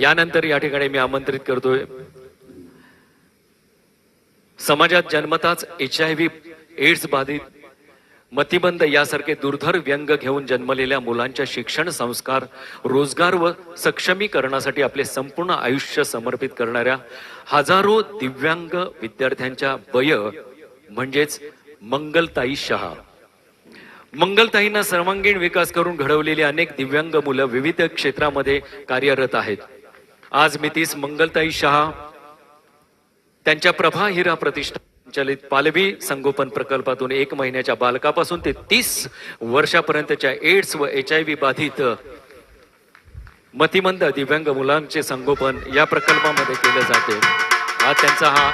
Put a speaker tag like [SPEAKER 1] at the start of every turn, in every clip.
[SPEAKER 1] यानंतर या ठिकाणी मी आमंत्रित करतोय. समाजात जन्मताच एच आय व्ही एड्स बाधित मतिबंध यासारखे दुर्धर व्यंग घेऊन जन्मलेल्या मुलांच्या शिक्षण संस्कार रोजगार व सक्षमीकरणासाठी आपले संपूर्ण आयुष्य समर्पित करणाऱ्या हजारो दिव्यांग विद्यार्थ्यांच्या वय म्हणजेच मंगलताई शहा. मंगलताईंना सर्वांगीण विकास करून घडवलेली अनेक दिव्यांग मुलं विविध क्षेत्रामध्ये कार्यरत आहेत. आज मी तीस मंगलताई शहा त्यांच्या प्रभा हिरा प्रतिष्ठा संचालित पालवी संगोपन प्रकल्पातून एक महिन्याच्या बालकापासून ते तीस वर्षापर्यंतच्या एड्स व एच आय व्ही बाधित मतिमंद दिव्यांग मुलांचे संगोपन या प्रकल्पामध्ये केलं जाते. हा त्यांचा हा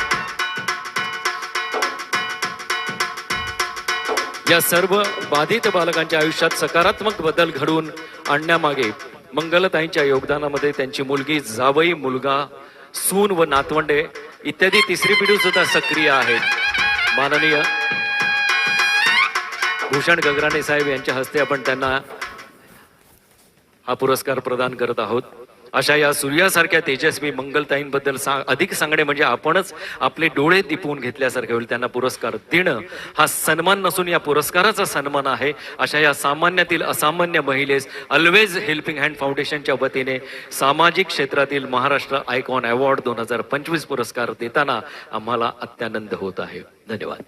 [SPEAKER 1] या सर्व बाधित बालकांच्या आयुष्यात सकारात्मक बदल घडवून आणण्यामागे मंगलताईंच्या योगदानामध्ये त्यांची मुलगी जावई मुलगा सून व नातवंडे इत्यादी तिसरी पिढी सुद्धा सक्रिय आहेत. माननीय भूषण गगराणे साहेब यांच्या हस्ते आपण त्यांना हा पुरस्कार प्रदान करत आहोत. अशा या सूर्यासारख्या तेजस्वी मंगलताईंबद्दल सा अधिक सांगणे म्हणजे आपणच आपले डोळे दिपवून घेतल्यासारखे होईल त्यांना पुरस्कार देणं. हा सन्मान नसून या पुरस्काराचा सन्मान आहे. अशा या सामान्यातील असामान्य महिलेस ऑलवेज हेल्पिंग हँड फाउंडेशनच्या वतीने सामाजिक क्षेत्रातील महाराष्ट्र आयकॉन अवॉर्ड दोन हजार पंचवीस पुरस्कार देताना आम्हाला अत्यानंद होत आहे. धन्यवाद.